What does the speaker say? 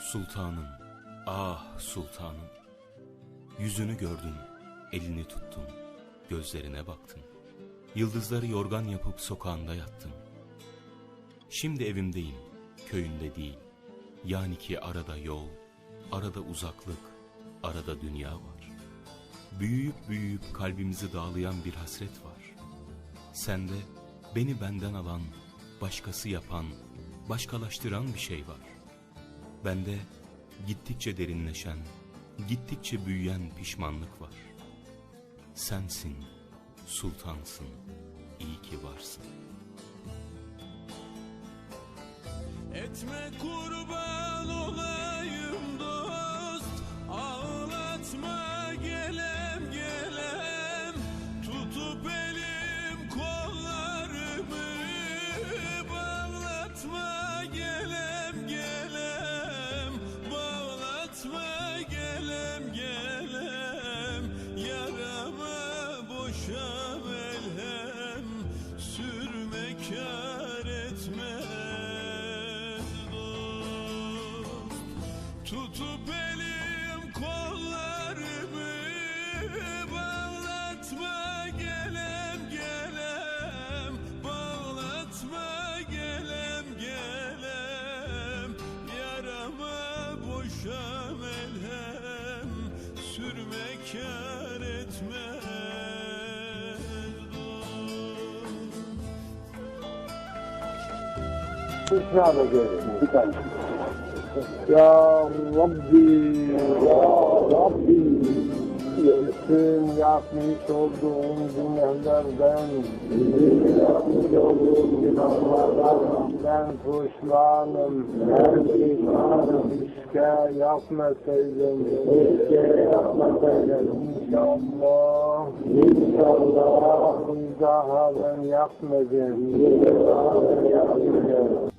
Sultanım, ah sultanım. Yüzünü gördüm, elini tuttum, gözlerine baktım. Yıldızları yorgan yapıp sokağında yattım. Şimdi evimdeyim, köyünde değil. Yani ki arada yol, arada uzaklık, arada dünya var. Büyüyüp büyüyüp kalbimizi dağlayan bir hasret var. Sende beni benden alan, başkası yapan, başkalaştıran bir şey var. Bende gittikçe derinleşen, gittikçe büyüyen pişmanlık var. Sensin, sultansın, iyi ki varsın. Etme kurban olayım Tutup elim kollarımı Bağlatma gelem gelem. Bağlatma gelem gelem. Yarama boşa melhem Sürme kar etmez dost Şurada görüyorum bir tane. Ya Rabbi, Ya Rabbi. Bütün yapmış olduğum günahlardan, yapmış olduğum günahlardan ben pişmanım, ben pişmanım. Keşke yapmasaydım, keşke yapmasaydım. İnşallah, İnşallah bir daha ben yapmadım. Bir daha ben